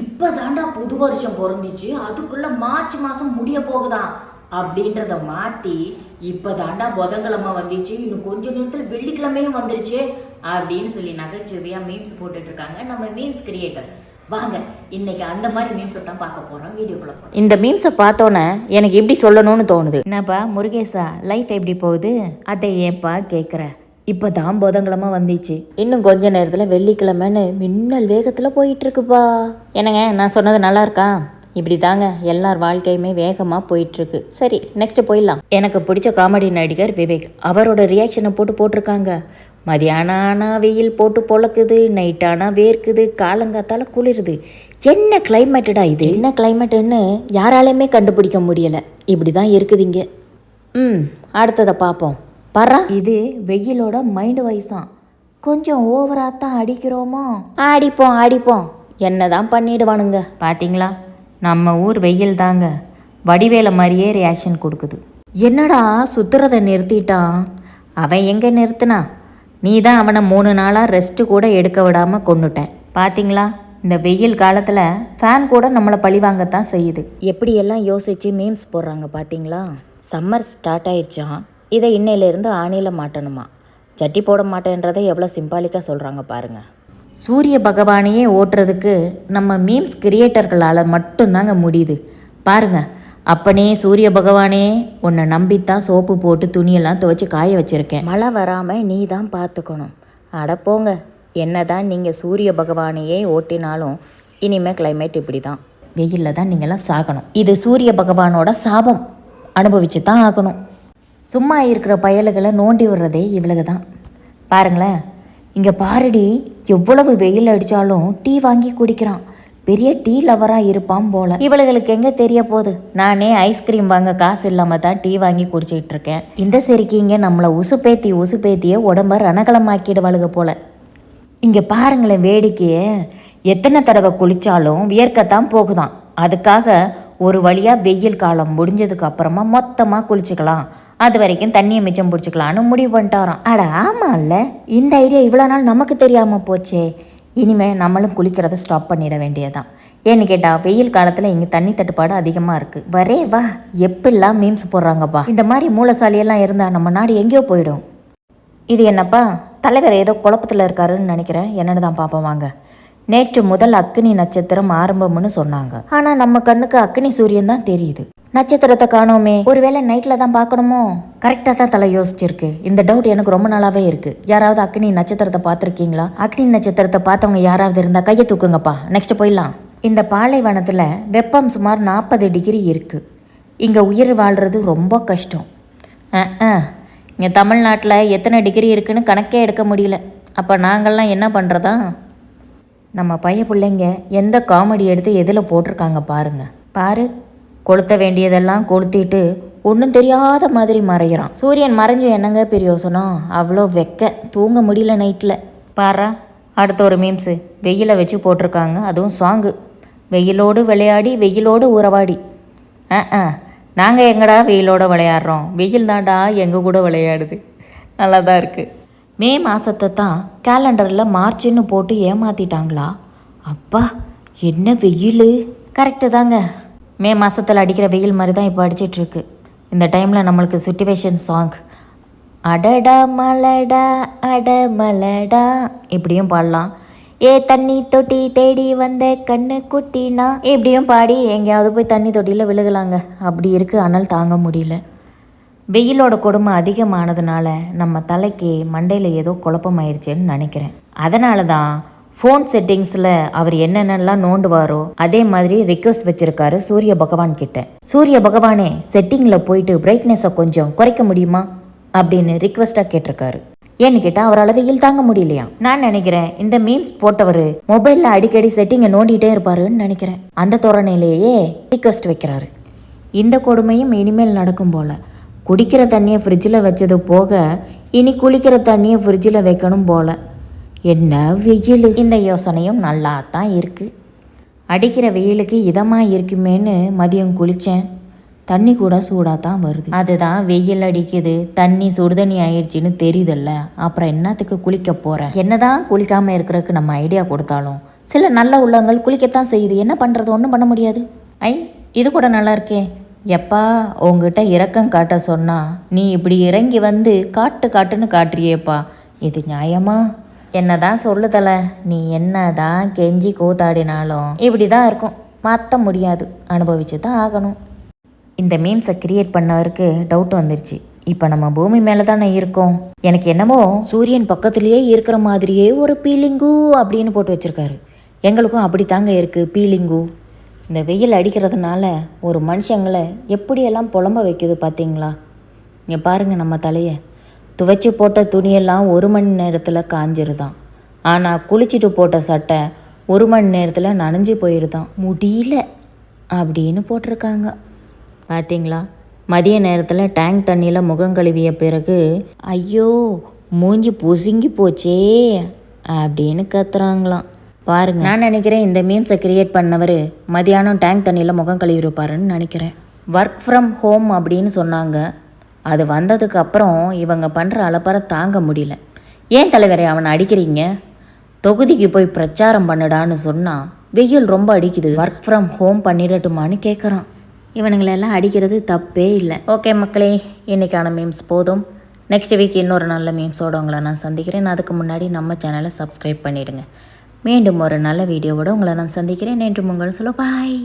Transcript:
இப்போ தாண்டா புது வருஷம் பிறந்துச்சு அதுக்குள்ள மார்ச் மாதம் முடிய போகுதாம் அப்படின்றத மாற்றி இப்போ தாண்டா புதன்கிழமை வந்துச்சு இன்னும் கொஞ்ச நேரத்தில் வெள்ளிக்கிழமையும் வந்துருச்சு அப்படின்னு சொல்லி நகைச்சுவையாக மீம்ஸ் போட்டுட்டு இருக்காங்க. நம்ம மீம்ஸ் கிரியேட்டர் வாங்க இன்னைக்கு அந்த மாதிரி மீம்ஸை தான் பார்க்க போகிறோம் வீடியோக்குள்ள போகிறோம் இந்த மீம்ஸை பார்த்தோன்னே எனக்கு எப்படி சொல்லணும்னு தோணுது. என்னப்பா முருகேசா லைஃப் எப்படி போகுது? அதை ஏன்பா கேட்குற இப்போ தான் புதன்கிழமை வந்துச்சு. இன்னும் கொஞ்ச நேரத்தில் வெள்ளிக்கிழமைன்னு மின்னல் வேகத்தில் போயிட்டுருக்குப்பா. என்னங்க நான் சொன்னது நல்லா இருக்கா இப்படி தாங்க எல்லார் வாழ்க்கையுமே வேகமாக போயிட்டுருக்கு. சரி நெக்ஸ்ட் போயிடலாம். எனக்கு பிடிச்ச காமெடி நடிகர் விவேக். அவரோட ரியாக்ஷனை போட்டு போட்டிருக்காங்க. மதியானம் ஆனால் வெயில் போட்டு பொழக்குது நைட் வேர்க்குது காலங்காத்தால குளிருது. என்ன கிளைமேட்டடா இது? என்ன கிளைமேட்டுன்னு யாராலையுமே கண்டுபிடிக்க முடியல. இப்படி தான் இருக்குதுங்க. ம் அடுத்ததை பார்ப்போம். பரா இது வெயிலோட மைண்டு வைஸ் தான். கொஞ்சம் ஓவராக தான் அடிக்கிறோமோ? அடிப்போம் அடிப்போம். என்ன தான் பண்ணிடுவானுங்க பார்த்தீங்களா நம்ம ஊர் வெயில் தாங்க. வடிவேல மாதிரியே ரியாக்ஷன் கொடுக்குது. என்னடா சுத்துறதை நிறுத்திட்டான்? அவன் எங்கே நிறுத்தினா? நீ தான் அவனை மூணு நாளாக ரெஸ்ட்டு கூட எடுக்க விடாமல் கொன்னுட்டேன். பார்த்தீங்களா இந்த வெயில் காலத்தில் ஃபேன் கூட நம்மளை பழிவாங்கத்தான் செய்யுது. எப்படியெல்லாம் யோசித்து மீம்ஸ் போடுறாங்க பார்த்தீங்களா சம்மர் ஸ்டார்ட் ஆயிடுச்சான் இதை இன்னையிலேருந்து ஆணியில் மாட்டணுமா? சட்டி போட மாட்டேன்றதை எவ்வளோ சிம்பாலிக்காக சொல்கிறாங்க பாருங்கள் சூரிய பகவானையே ஓட்டுறதுக்கு நம்ம மீம்ஸ் கிரியேட்டர்களால் மட்டும்தாங்க முடியுது. பாருங்க அப்பனே சூரிய பகவானே உன்னை நம்பித்தான் சோப்பு போட்டு துணியெல்லாம் துவைச்சு காய வச்சிருக்கேன். மழை வராமல் நீ தான் பார்த்துக்கணும் அட போங்க என்ன தான் நீங்கள் சூரிய பகவானையே ஓட்டினாலும் இனிமேல் கிளைமேட் இப்படி தான் வெயிலில் தான் நீங்கள்லாம் சாகணும். இது சூரிய பகவானோட சாபம். அனுபவிச்சு தான் ஆகணும். சும்மா இருக்கிற பயலுகளை நோண்டி விடுறதே இவளுக தான் பாருங்களேன் இங்கே பாருடி எவ்வளவு வெயில் அடித்தாலும் டீ வாங்கி குடிக்கிறான். பெரிய டீ லவராக இருப்பான் போல. இவளுகளுக்கு எங்கே தெரிய போகுது? நானே ஐஸ்கிரீம் வாங்க காசு இல்லாமல் தான் டீ வாங்கி குடிச்சிட்டு இருக்கேன். இந்த சரிக்கிங்க நம்மளை உசுப்பேத்தி உசுப்பேத்தியே உடம்ப ரணகலமாக்கிடுவாளுக போல. இங்கே பாருங்களேன் வேடிக்கையே. எத்தனை தடவை குளித்தாலும் வியர்க்கத்தான் போகுதான். அதுக்காக ஒரு வழியாக வெயில் காலம் முடிஞ்சதுக்கு அப்புறமா மொத்தமாக குளிச்சுக்கலாம். அது வரைக்கும் தண்ணியை மிச்சம் பிடிச்சிக்கலான்னு முடிவு பண்ணிட்டாராம். அட ஆமாம்ல இந்த ஐடியா இவ்வளோ நாள் நமக்கு தெரியாமல் போச்சே. இனிமேல் நம்மளும் குளிக்கிறத ஸ்டாப் பண்ணிட வேண்டியதான் ஏன்னு கேட்டால் வெயில் காலத்தில் இங்கே தண்ணி தட்டுப்பாடு அதிகமாக இருக்குது வரே வா. எப்பெல்லாம் மீம்ஸ் போடுறாங்கப்பா. இந்த மாதிரி மூலசாலியெல்லாம் இருந்தால் நம்ம நாடு எங்கேயோ போயிடும். இது என்னப்பா? தலைவர் ஏதோ குழப்பத்தில் இருக்காருன்னு நினைக்கிறேன். என்னன்னு தான் பார்ப்போம் வாங்க. நேற்று முதல் அக்னி நட்சத்திரம் ஆரம்பம்னு சொன்னாங்க. ஆனால் நம்ம கண்ணுக்கு அக்னி சூரியன் தான் தெரியுது. நட்சத்திரத்தை காணோமே. ஒருவேளை நைட்டில் தான் பார்க்கணுமோ? கரெக்டாக தான் தலை யோசிச்சிருக்கு. இந்த டவுட் எனக்கு ரொம்ப நாளாகவே இருக்கு. யாராவது அக்னி நட்சத்திரத்தை பார்த்துருக்கீங்களா? அக்னி நட்சத்திரத்தை பார்த்தவங்க யாராவது இருந்தால் கையை தூக்குங்கப்பா. நெக்ஸ்ட் போயிடலாம். இந்த பாலைவனத்தில் வெப்பம் சுமார் நாற்பது டிகிரி இருக்கு. இங்கே உயிர் வாழ்றது ரொம்ப கஷ்டம். ஆ இங்கே தமிழ்நாட்டில் எத்தனை டிகிரி இருக்குன்னு கணக்கே எடுக்க முடியல. அப்போ நாங்கள்லாம் என்ன பண்ணுறதா நம்ம பைய பிள்ளைங்க எந்த காமெடி எடுத்து எதில் போட்டிருக்காங்க பாருங்க. பாரு. கொளுத்த வேண்டியதெல்லாம் கொளுத்திட்டு ஒன்றும் தெரியாத மாதிரி மறைகிறான். சூரியன் மறைஞ்சு என்னங்க பிரயோசனம் அவ்வளோ வெக்க. தூங்க முடியல நைட்டில் பாரா அடுத்த ஒரு மீம்ஸு வெயிலை வச்சு போட்டிருக்காங்க. அதுவும் சாங்கு வெயிலோடு விளையாடி வெயிலோடு உறவாடி. ஆ ஆ நாங்கள் எங்கடா வெயிலோடு விளையாடுறோம்? வெயில் தாண்டா எங்கள் கூட விளையாடுது. நல்லா தான் இருக்குது மே மாதத்தை தான் கேலண்டரில் மார்ச்னு போட்டு ஏமாத்திட்டாங்களா? அப்பா என்ன வெயில்? கரெக்டு தாங்க. மே மாதத்தில் அடிக்கிற வெயில் மாதிரி தான் இப்போ அடிச்சிட்ருக்கு. இந்த டைமில் நம்மளுக்கு சுட்டிவேஷன் சாங் அடடா மலடா அட மலடா இப்படியும் பாடலாம். ஏ தண்ணி தொட்டி தேடி வந்த கண்ணு குட்டினா இப்படியும் பாடி எங்கேயாவது போய் தண்ணி தொட்டியில் விழுகலாங்க. அப்படி இருக்குது அனல் தாங்க முடியல. வெயிலோட கொடுமை அதிகமானதுனால நம்ம தலைக்கு மண்டையில் ஏதோ குழப்பமாயிருச்சேன்னு நினைக்கிறேன். அதனால தான் ஃபோன் செட்டிங்ஸில் அவர் என்னென்னலாம் நோண்டுவாரோ அதே மாதிரி ரிக்வஸ்ட் வச்சிருக்காரு சூரிய பகவான் கிட்ட. சூரிய பகவானே செட்டிங்கில் போயிட்டு பிரைட்னஸை கொஞ்சம் குறைக்க முடியுமா? அப்படின்னு ரிக்வஸ்ட்டாக கேட்டிருக்காரு. ஏன்னு கேட்டால் அவரால் வெயில் தாங்க முடியலையா? நான் நினைக்கிறேன் இந்த மீம்ஸ் போட்டவர் மொபைலில் அடிக்கடி செட்டிங்கை நோண்டிகிட்டே இருப்பாருன்னு நினைக்கிறேன். அந்த தோரணையிலேயே ரிக்வஸ்ட் வைக்கிறாரு. இந்த கொடுமையும் இனிமேல் நடக்கும் போல. குடிக்கிற தண்ணியை ஃப்ரிட்ஜில் வச்சது போக இனி குளிக்கிற தண்ணியை ஃப்ரிட்ஜில் வைக்கணும் போல. என்ன வெயில்? இந்த யோசனையும் நல்லா தான் இருக்குது அடிக்கிற வெயிலுக்கு இதமாக இருக்குமேன்னு மதியம் குளித்தேன் தண்ணி கூட சூடாக தான் வருது. அதுதான் வெயில் அடிக்குது. தண்ணி சுடுதண்ணி ஆயிடுச்சின்னு தெரியுதல்ல. அப்புறம் என்னத்துக்கு குளிக்க போகிறேன் என்னதான் குளிக்காமல் இருக்கிறதுக்கு நம்ம ஐடியா கொடுத்தாலும். சில நல்ல உள்ளங்கள் குளிக்கத்தான் செய்யுது. என்ன பண்ணுறது ஒன்றும் பண்ண முடியாது. ஐ இது கூட நல்லா இருக்கே. எப்பா உங்ககிட்ட இறக்கம் காட்ட சொன்னா நீ இப்படி இறங்கி வந்து காட்டு காட்டுன்னு காட்டுறியேப்பா. இது நியாயமா? என்னதான் சொல்லுதல? நீ என்னதான் கெஞ்சி கூத்தாடினாலும் இப்படி தான் இருக்கும். மாற்ற முடியாது. அனுபவிச்சு தான் ஆகணும். இந்த மீம்ஸை கிரியேட் பண்ணவருக்கு டவுட் வந்துருச்சு. இப்போ நம்ம பூமி மேலே தானே இருக்கோம். எனக்கு என்னமோ சூரியன் பக்கத்துலேயே இருக்கிற மாதிரியே ஒரு பீலிங்கு அப்படின்னு போட்டு வச்சுருக்காரு. எங்களுக்கும் அப்படி தாங்க இருக்குது பீலிங்கு. இந்த வெயில் அடிக்கிறதுனால ஒரு மனுஷங்களை எப்படியெல்லாம் புலம்ப வைக்குது பார்த்தீங்களா இங்கே பாருங்கள் நம்ம தலையை. துவைச்சி போட்ட துணியெல்லாம் ஒரு மணி நேரத்தில் காஞ்சிருதான். ஆனால் குளிச்சுட்டு போட்ட சட்டை ஒரு மணி நேரத்தில் நனைஞ்சு போயிடுதான் முடியல அப்படின்னு போட்டிருக்காங்க. பார்த்தீங்களா மதிய நேரத்தில் டேங்க் தண்ணியில் முகம் கழுவிய பிறகு ஐயோ மூஞ்சி பொசுங்கி போச்சே அப்படின்னு கத்துறாங்களாம். பாருங்க. நான் நினைக்கிறேன் இந்த மீம்ஸை கிரியேட் பண்ணவர் மதியானம் டேங்க் தண்ணியில் முகம் கழுவிருப்பாருன்னு நினைக்கிறேன். ஒர்க் ஃப்ரம் ஹோம் அப்படின்னு சொன்னாங்க. அது வந்ததுக்கு அப்புறம் இவங்க பண்ணுற அலப்பறை தாங்க முடியல. ஏன் தலைவரை அவனை அடிக்கிறீங்க? தொகுதிக்கு போய் பிரச்சாரம் பண்ணுடான்னு சொன்னால் வெயில் ரொம்ப அடிக்குது. ஒர்க் ஃப்ரம் ஹோம் பண்ணிடட்டுமான்னு கேட்குறான் இவனுங்களெல்லாம் அடிக்கிறது தப்பே இல்லை. ஓகே மக்களே இன்றைக்கான மீம்ஸ் போதும். நெக்ஸ்ட் வீக் இன்னொரு நல்ல மீம்ஸோடு உங்களை நான் சந்திக்கிறேன். அதுக்கு முன்னாடி நம்ம சேனலை சப்ஸ்கிரைப் பண்ணிவிடுங்க மீண்டும் ஒரு நல்ல வீடியோவோட உங்களை நான் சந்திக்கிறேன். நேற்று உங்கள் சொல்ல பாய்